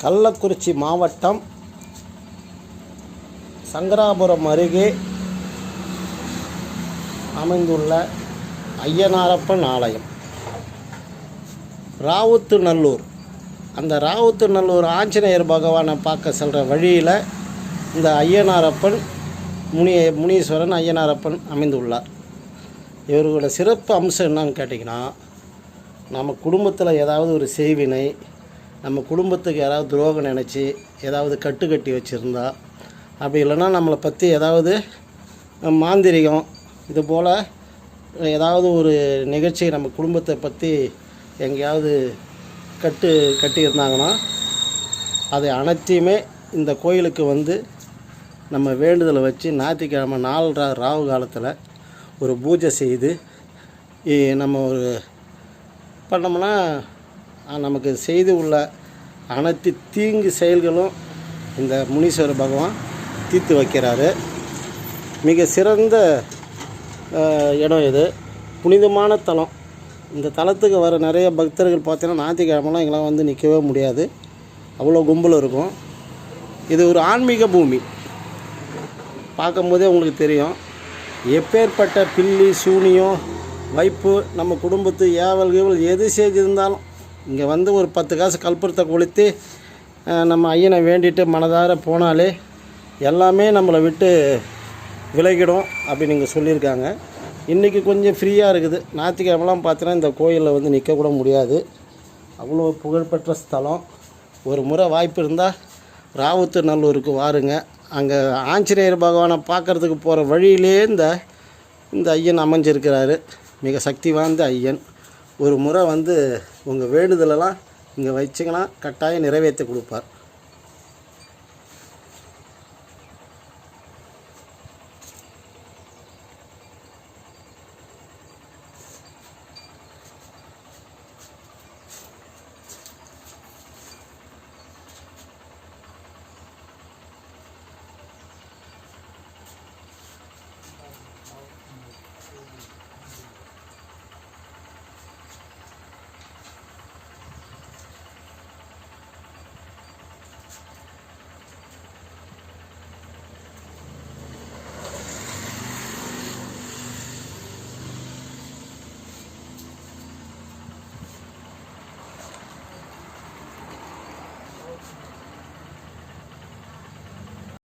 கள்ளக்குறிச்சி மாவட்டம் சங்கராபுரம் அருகே அமைந்துள்ள ஐயனாரப்பன் ஆலயம். ராவுத்து நல்லூர் அந்த ராவுத்து நல்லூர் ஆஞ்சநேயர் பகவானை பார்க்க செல்கிற வழியில் இந்த ஐயனாரப்பன் முனிய முனீஸ்வரன் ஐயனாரப்பன் அமைந்துள்ளார். இவர்களோட சிறப்பு அம்சம் என்னன்னு கேட்டிங்கன்னா நம்ம குடும்பத்தில் ஏதாவது ஒரு செய்வினை நம்ம குடும்பத்துக்கு யாராவது துரோகம் நினச்சி ஏதாவது கட்டு கட்டி வச்சுருந்தா அப்படி இல்லைன்னா நம்மளை பற்றி ஏதாவது மாந்திரிகம் இது போல் ஏதாவது ஒரு நிகழ்ச்சி நம்ம குடும்பத்தை பற்றி எங்கேயாவது கட்டு கட்டியிருந்தாங்கன்னா அதை அனைத்தையுமே இந்த கோயிலுக்கு வந்து நம்ம வேண்டுதலை வச்சு ஞாயிற்றுக்கிழமை நாலு ராவு காலத்தில் ஒரு பூஜை செய்து நம்ம ஒரு பண்ணோம்னா நமக்கு செய்து உள்ள அனைத்து தீங்கு செயல்களும் இந்த முனீஸ்வர பகவான் தீர்த்து வைக்கிறாரு. மிக சிறந்த இடம் இது. புனிதமான தலம். இந்த தலத்துக்கு வர நிறைய பக்தர்கள் பார்த்தீங்கன்னா ஞாயிற்றுக்கிழமெல்லாம் எங்களால் வந்து நிற்கவே முடியாது. அவ்வளோ கும்பல் இருக்கும். இது ஒரு ஆன்மீக பூமி. பார்க்கும்போதே உங்களுக்கு தெரியும். எப்பேற்பட்ட பில்லி சூனியம் வைப்பு நம்ம குடும்பத்து ஏவல் கேவல் எது செஞ்சிருந்தாலும் இங்கே வந்து ஒரு பத்து காசு கல்புரத்தை கொளுத்தி நம்ம ஐயனை வேண்டிட்டு மனதார போனாலே எல்லாமே நம்மளை விட்டு விலகிடும் அப்படின்னு இங்கே சொல்லியிருக்காங்க. இன்றைக்கி கொஞ்சம் ஃப்ரீயாக இருக்குது. ஞாயிற்றுக்கிழமெலாம் பார்த்தீங்கன்னா இந்த கோயிலில் வந்து நிற்கக்கூட முடியாது. அவ்வளோ புகழ்பெற்ற ஸ்தலம். ஒரு முறை வாய்ப்பு இருந்தால் ராவுத்து நல்லூருக்கு வாருங்க. அங்கே ஆஞ்சநேயர் பகவானை பார்க்கறதுக்கு போகிற வழியிலே இந்த இந்த ஐயன் அமைஞ்சிருக்கிறாரு. மிக சக்தி வாய்ந்த ஐயன். ஒரு முறை வந்து உங்கள் வேண்டுதலெல்லாம் இங்கே வச்சிங்கன்னா கட்டாயம் நிறைவேற்றி கொடுப்பார்.